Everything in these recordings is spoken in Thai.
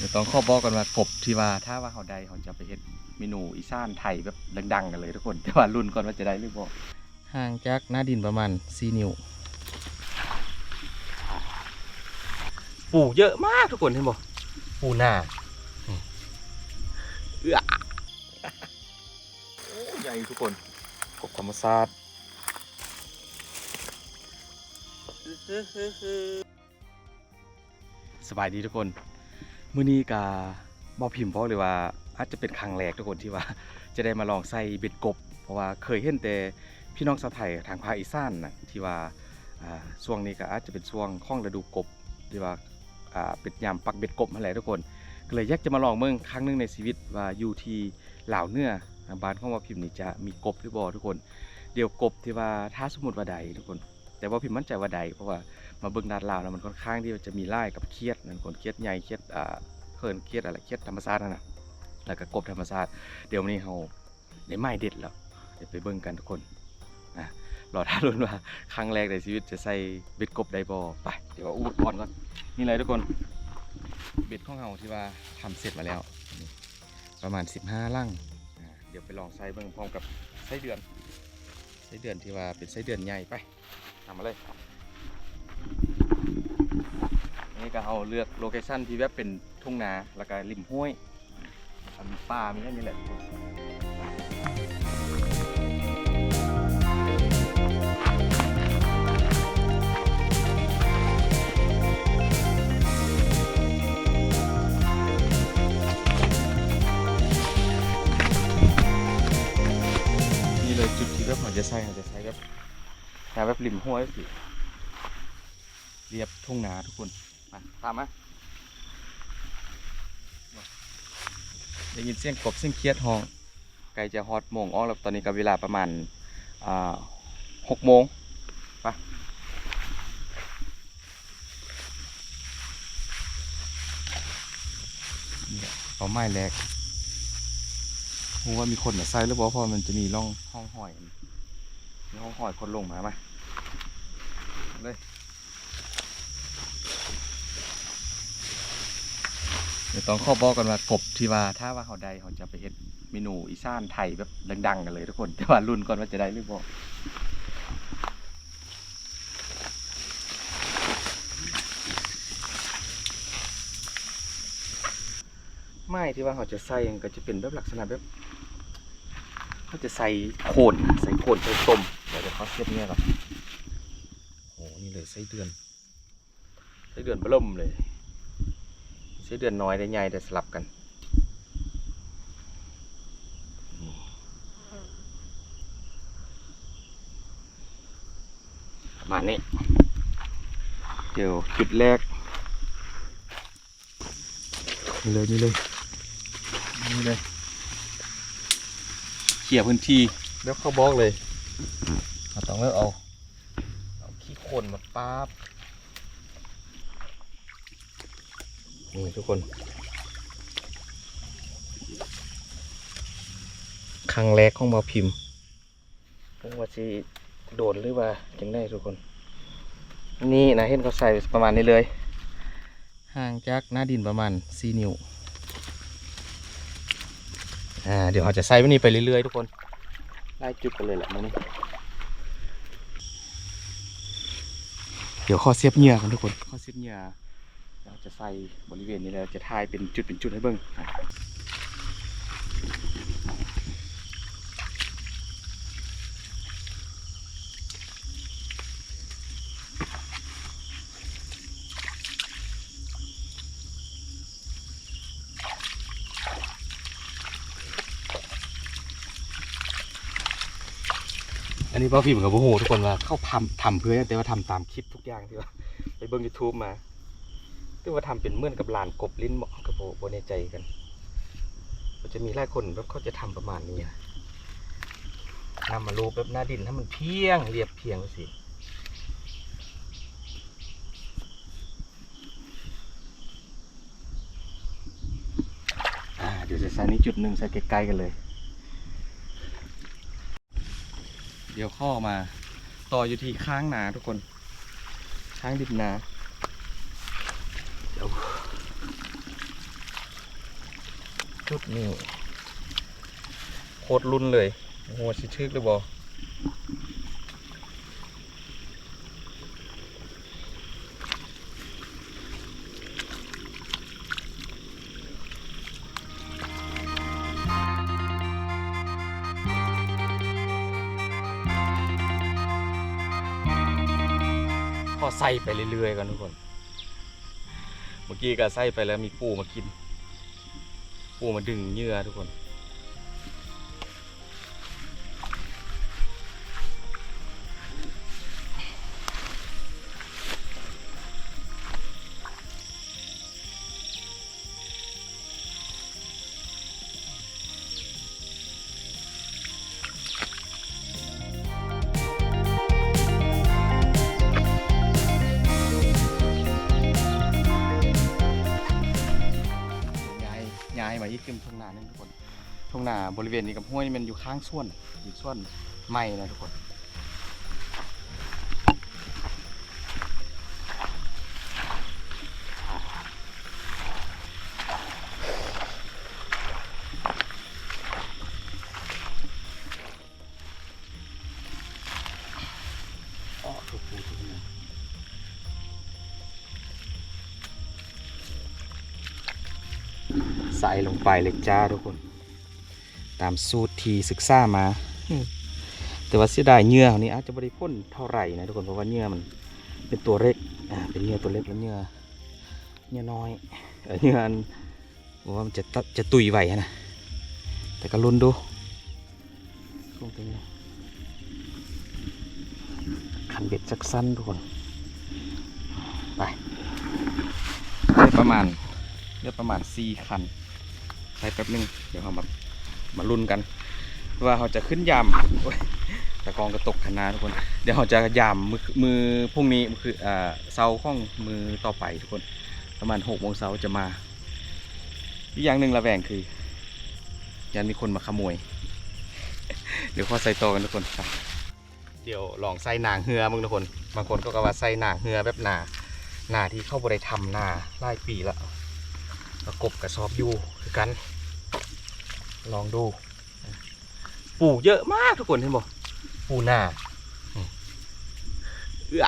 เดี๋ยวต้องขอบอกกันว่ากบที่ว่าถ้าว่าเขาได้เขาจะไปเฮ็ดเมนูอีสานไทยแบบดังๆกันเลยทุกคนแต่ว่ารุ่นก่อนว่าจะได้หรือบ่ห่างจากหน้าดินประมาณ4นิ้วปูเยอะมากทุกคนเห็นบ่ปูหน้าอืมเอื้อโอ้ใหญ่ทุกคนกบธรรมชาติสบายดีทุกคน มื้อนี้กาบอพิมพ์บอกเลยว่าอาจจะเป็นครั้งแรกทุกคนที่ว่า จะได้มาลองใส่เบ็ดกบ เพราะว่าเคยเห็นแต่พี่น้องชาวไทยทางภาคอีสานนะที่ว่าช่วงนี้ก็อาจจะเป็นช่วงข้องฤดูกบที่ว่าเป็นยามปักเบ็ดกบนั่นแหละทุกคนก็เลยอยากจะมาลองเมืองครั้งหนึงในชีวิตว่าอยู่ที่เหล่าเนื้อบ้านของว่าพิมพ์นี่จะมีกบหรือบ่ทุกคน เดี๋ยวกบที่ว่าถ้าสมมติว่าใดทุกคน แต่ว่าพิมพ์มั่นใจว่าใดเพราะว่า มาเบิ่งด้านลาวแล้วมันค่อนข้างที่จะมีไล่กับเครียดนั่นคนเครียดใหญ่เครียดอ่าเพิ่นเครียดอะไรเครียดธรรมชาตินั่นน่ะแล้วก็กบธรรมชาติเดี๋ยววันนี้เราได้ไม้เด็ดแล้วเดี๋ยวไปเบิ่งกันทุกคนนะรอท่ารุ่นว่าครั้งแรกในชีวิตจะใส่เบ็ดกบได้บ่ไปเดี๋ยวอาอุปกรณ์ก่อนนี่เลยทุกคนเบ็ดของเราที่ว่าทำเสร็จมาแล้ว ประมาณ 15ลังอ่าเดี๋ยวไปลองใส่เบิ่งพร้อมกับไส้เดือนไส้เดือนที่ว่าเป็นไส้เดือนใหญ่ไปทำมาเลย นี่ก็เอาเลือกโลเคชั่นที่แบบเป็นทุ่งนาแล้วก็ริมห้วยมีป่ามีนั่นนี่แหละทุกคนนี่เลยจุดที่แบบเราจะใช้เราจะใช้แบบแนวแบบริมห้วยสิเรียบทุ่งนาทุกคน มาตามมาได้ยินเสียงกบเสียงเคียดห้อง ไกลจะฮอตโมงออกแล้วตอนนี้ก็เวลาประมาณอ่าหกโมงไปนี่แหละเอาไม้แรกรู้ว่ามีคนมาใส่หรือเปล่าเพราะมันจะมีร่องห้องหอยมีห้องหอยคนลงมาไหมเลย เดี๋ยวต้องข้อบอกกันว่ากบที่ว่าถ้าว่าเขาได้เขาจะไปเฮ็ดเมนูอีสานไทยแบบดังๆกันเลยทุกคน แต่ว่ารุ่นก่อนว่าจะได้หรือเปล่าไม้ที่ว่าเขาจะใส่ก็จะเป็นแบบลักษณะแบบเขาจะใส่โคนใส่โคนใส่ต้มเดี๋ยวเดี๋ยวเขาเทียบเนี่ยก่อนโอ้นี่เลยไส้เดือนไส้เดือนเบิ่มเลย ไส้เดือนน้อยได้ใหญ่แต่สลับกันนี่ประมาณนี้ เดี๋ยวจุดแรกนี่เลยนี่เลยนี่เลยเขี่ยร์พื้นที่แล้วเข้าบล็อกเลยเราต้องเลือกเอา เอาขี้โคลนมาป๊าบ นี่ทุกคน ครั้งแรกของบอพิมพ์เพิ่งว่าสิโดนหรือว่าจังได้ทุกคน นี่นะเห็นเขาใส่ประมาณนี้เลย ห่างจากหน้าดินประมาณ 4 นิ้ว อ่า เดี๋ยวเราจะใส่ไว้นี่ไปเรื่อยๆทุกคนไล่จุดกันเลยแหละมันนี่เดี๋ยวข้อเสียบเหงื่อกันทุกคนข้อเสียบเหงื่อ เราจะใส่บริเวณนี้แล้วจะทายเป็นจุดเป็นจุดให้เบิ่งอะอันนี้พ่อพิมพ์กับพ่อโหทุกคนว่าเข้าทำทำเพื่อแต่ว่าทำตามคลิปทุกอย่างที่ว่าไปเบิ่งยูทูบมา คือว่าทำเป็นเมือนกับลานกบลิ้นเหมาะกับโบโบในใจกัน มันจะมีหลายคนแบบเขาจะทำประมาณนี้นะนำมารูปแบบหน้าดินให้มันเพียงเรียบเพียงสิเดี๋ยวจะใส่นี้จุดหนึ่งใส่ใกล้ๆกันเลย เดี๋ยวข้อมา ต่ออยู่ที่ข้างนาทุกคน ข้างดินนา เดี๋ยว จุด นี้โคตรรุ่นเลยโอ้โหชิชึกเลยบอพอใส่ไปเรื่อยๆกันทุกคน เมื่อกี้ก็ใส่ไปแล้วมีปูมากิน ปูมาดึงเหยื่อทุกคน เข็มาอีกขึ้นทุ่งนานึงทุกคนทุ่งนาบริเวณนี้กับห้วยนี่มันอยู่ข้างส่วนอยู่ส่วนไม่นะทุกคน ใส่ลงไปเลยจ้าทุกคน ตามสูตรที่ศึกษามาอืมแต่ว่าเสียดายเหงื่อของนี้อาจจะไม่ได้พ่นเท่าไหร่นะทุกคนเพราะว่าเหงื่อมันเป็นตัวเล็กอ่าเป็นเหงื่อตัวเล็กแล้วเหงื่อเหงื่อน้อยเออเหงื่ออันบอกว่ามันจะตะจะตุยไหวนะแต่ก็ลุ้นดูคงเป็นไงคันเบ็ดสักสั้นทุกคนไปได้ประมาณเลือกประมาณ4คัน ใช้แป๊บหนึง เดี๋ยวเรามามาลุ้นกัน ว่าเราจะขึ้นยามตะกองกระตกขนาดทุกคน เดี๋ยวเราจะยามมือมือพรุ่งนี้คืออ่าเสาข้องมือต่อไปทุกคน ประมาณหกโมงเช้าจะมาอีกอย่างหนึ่งระแวงคือยันมีคนมาขโมย เดี๋ยวขอใส่โตอกันทุกคนครับเดี๋ยวลองใส่หนางเหือมึงทุกคน บางคนก็กว่าใส่หนางเหือแบบหนาหนาที่เข้าบริทำหนาหลายปีแล้ว ประกบกับซอบอยู่คือกัน ลองดูปูเยอะมากทุกคนเห็นบอกปูนาเออ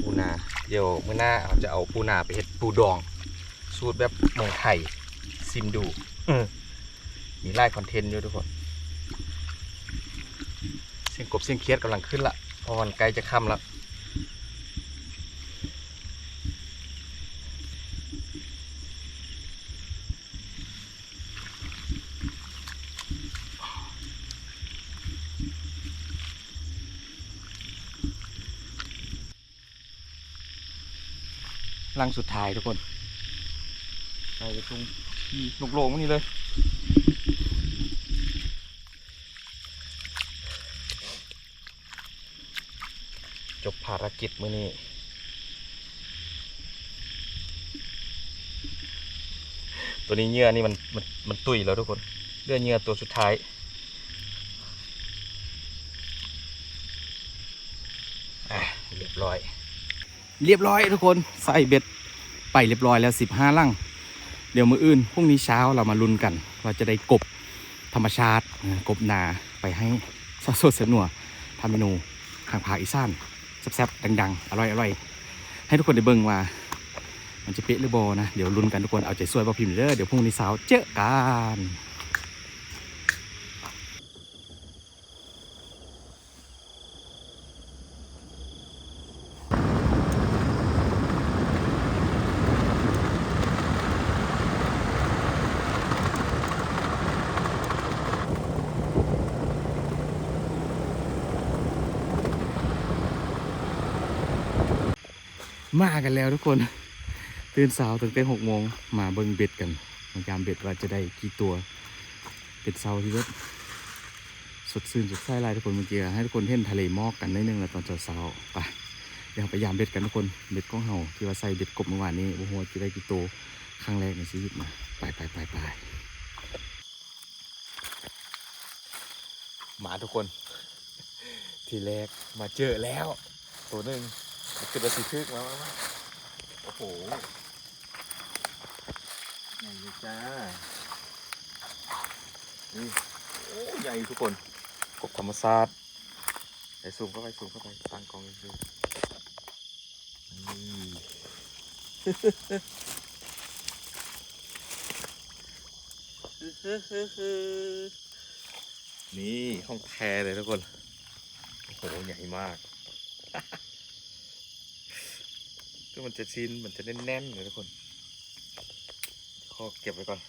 ปูนาเดี๋ยวเมื่อหน้าเราจะเอาปูนาไปเห็ดปูดอง สูตรแบบเมืองไทยซิมดูมีไล่คอนเทนต์อยู่ทุกคนเสียงกบเสียงเคียดกำลังขึ้นละพอวันใกล้จะค่ำแล้ว ลังสุดท้ายทุกคนใส่ไปตรงที่โลงๆนี่เลย จบภารกิจมื้อนี้ตัวนี้เหงื่อนี่มันมันมันตุยแล้วทุกคนเลือดเหงื่อตัวสุดท้ายอะเรียบร้อย เรียบร้อยทุกคนใส่เบ็ดไปเรียบร้อยแล้วสิบห้าลังเดี๋ยวมืออื่นพรุ่งนี้เช้าเรามาลุ้นกันว่าจะได้กบธรรมชาติกบนาไปให้สดสดเสนัวทำเมนูขางภาคอีสานแซ่บๆดัง ๆ อร่อยๆให้ทุกคนได้เบิ่งว่า มันจะเป๊ะหรือโบนะ เดี๋ยวลุ้นกันทุกคนเอาใจช่วยบ่พิมพ์เด้อเดี๋ยวพรุ่งนี้เช้าเจอกัน มากันแล้วทุกคน ตื่นสาวตั้งแต่หกโมงมาเบิ่งเบ็ดกันมายามเบ็ดว่าจะได้กี่ตัวเป็ดเสาที่ว่าสดชื่นสดใสลายทุกคนเมื่อกี้ให้ทุกคนเห็นทะเลหมอกกันนิดนึงแล้วตอนเช้าๆไปเดี๋ยวไปยามเบ็ดกันทุกคนเบ็ดของเฮาที่ว่าใส่เบ็ดกบเมื่อวานนี้โอ้โหจะได้กี่ตัวครั้งแรกในชีวิตมาไปไปไปไปมาทุกคน ทีแรกมาเจอแล้ว ตัวหนึ่ง มันคือประสิทธิ์มามามาโอ้โหใหญ่เลยจ้า นี่โอ้ใหญ่ทุกคน กบธรรมศาสตร์ไปซูมเข้าไปซูมเข้าไปตั้งกล้องดูนี่ห้องแพรเลยทุกคน โอ้โห ใหญ่มาก ก็มันจะชินมันจะแน่นๆเลยทุกคนขอเก็บไว้ก่อน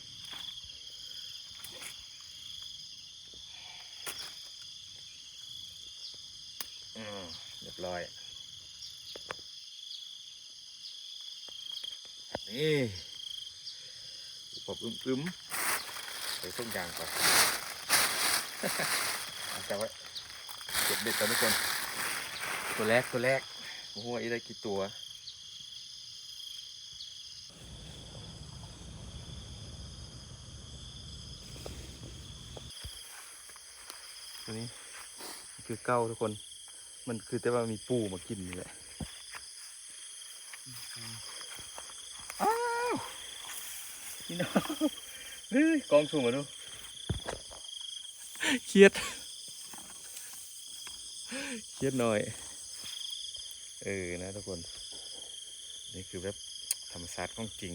อืมเรียบร้อย นี่ผมอึมๆใส่ส้มยางก่อนเอาจับไว้เก็บเด็ดก่อนทุกคน ตัวแรกตัวแรกโอ้โหอีได้กี่ตัวนี้ คือเก้าทุกคน มันคือแต่ว่ามีปูมากินนี่แหละอ้าวพี่น้องเฮ้ยกองสูงมาดูเครียดเครียดหน่อย เออนะทุกคน นี่คือแบบธรรมชาติของจริง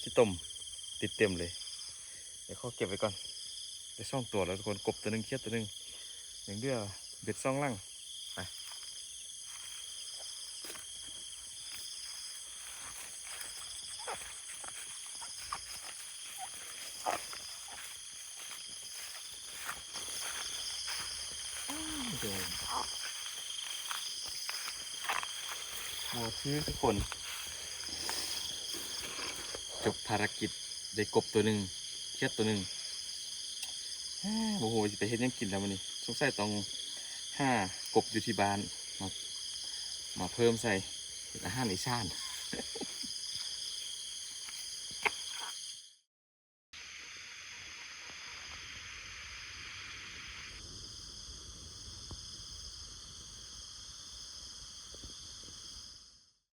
ขี้ต้มติดเต็มเลย เดี๋ยวเขาเก็บไว้ก่อนได้ซ่องตัวแล้วทุกคน กบตัวหนึ่งเครียดตัวหนึ่ง อย่างเดียวเบ็ดซองล่างไปโดนโมชื่อทุกคน จบภารกิจได้กบตัวหนึ่งเครียดตัวหนึ่ง โอ้โหจะไปเห็นยังกินแล้วมันนี่สงสัยต้องห้ากบอยู่ที่บ้านมามาเพิ่มใส่เป็นอาหารอีสาน